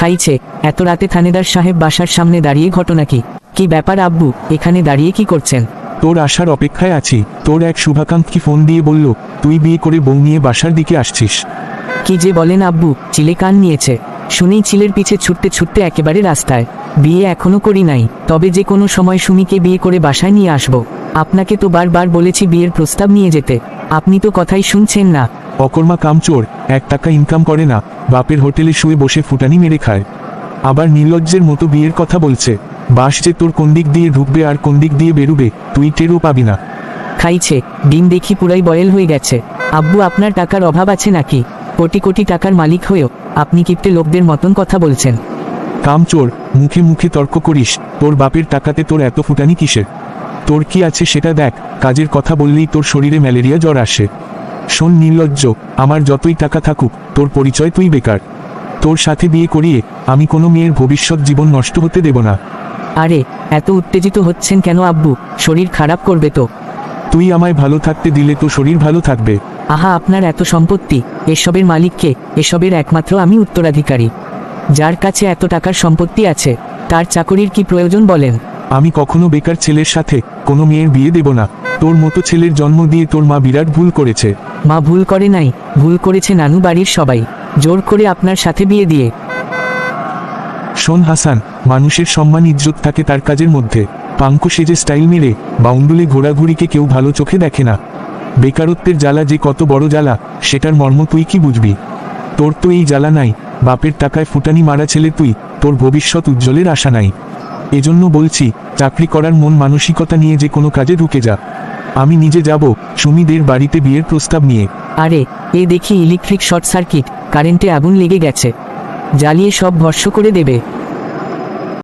খাইছে এত রাতে থানেদার সাহেব বাসার সামনে দাঁড়িয়ে ঘটনা কি? কি ব্যাপার আব্বু এখানে দাঁড়িয়ে কি করছেন? তোর আসার অপেক্ষায় আছি তোর এক শুভাকাঙ্ক্ষী ফোন দিয়ে বলল তুই বিয়ে করে বউ নিয়ে বাসার দিকে আসছিস। কি যে বলেন আব্বু চিলে কান নিয়েছে। শুনেই চিলের পিছে ছুটতে ছুটতে একেবারে রাস্তায়। বিয়ে এখনও করি নাই তবে যে কোনো সময় সুমিকে বিয়ে করে বাসায় নিয়ে আসব। আপনাকে তো বারবার বলেছি বিয়ের প্রস্তাব নিয়ে যেতে। আপনি তো কথাই শুনছেন না। অকর্মা কামচোর এক টাকা ইনকাম করে না বাপের হোটেলে শুয়ে বসে ফুটানি মেরে খায়। আবার নির্লজ্জের মতো বিয়ের কথা বলছে বাস যে তোর কোন দিক দিয়ে ঢুকবে আর কোন দিক দিয়ে বেরুবে তুই টেরও পাবি না। খাইছে ডিম দেখি পুরাই বয়েল হয়ে গেছে। আব্বু আপনার টাকার অভাব আছে নাকি? কোটি কোটি টাকার মালিক হয়েও আপনি কিপ্টে লোকদের মতন কথা বলছেন। কামচোর মুখে মুখে তর্ক করিস তোর বাপের টাকাতে তোর এত ফুটানি কিসের? তোর কি আছে সেটা দেখ কাজের কথা বললেই তোর শরীরে ম্যালেরিয়া জ্বর আসে। শোন নির্লজ্জ আমার যতই টাকা থাকুক তোর পরিচয় তুই বেকার। তোর সাথে বিয়ে করিয়ে আমি কোনো মেয়ের ভবিষ্যৎ জীবন নষ্ট হতে দেব না। আরে এত উত্তেজিত হচ্ছেন কেন আব্বু? শরীর খারাপ করবে তো। তুই আমায় ভালো থাকতে দিলে তো শরীর ভালো থাকবে। আহা আপনার এত সম্পত্তি এসবের মালিককে এসবের একমাত্র আমি উত্তরাধিকারী। যার কাছে এত টাকার সম্পত্তি আছে তার চাকরির কি প্রয়োজন বলেন? আমি কখনো বেকার ছেলের সাথে কোনো মেয়ের বিয়ে দেব না। তোর মতো ছেলের জন্ম দিয়ে তোর মা বিরাট ভুল করেছে। মা ভুল করে নাই, ভুল করেছে নানু বাড়ির সবাই। জোর করে আপনার সাথে বিয়ে দিয়ে। শোন হাসান, মানুষের সম্মান ইজ্জত থাকে তার কাজের মধ্যে। পাঙ্কু সেজে স্টাইল মেরে, বাউন্ডুলে ঘোরাঘুরিকে কেউ ভালো চোখে দেখে না। বেকারত্বের জ্বালা যে কত বড় জ্বালা, সেটার মর্ম তুই কি বুঝবি? তোর তো এই জ্বালা নাই, বাপের টাকায় ফুটানি মারা ছেলে তুই, তোর ভবিষ্যৎ উজ্জ্বলের আশা নাই। এজন্য বলছি, চাকরি করার মন মানসিকতা নিয়ে যে কোনো কাজে ঢুকে যা। আমি নিজে যাব, সুমিদের বাড়িতে বিয়ের প্রস্তাব নিয়ে। আরে, এ দেখি ইলেকট্রিক শর্ট সার্কিট, কারেন্টে আগুন লেগে গেছে। জ্বালিয়ে সব ভর্ষ করে দেবে।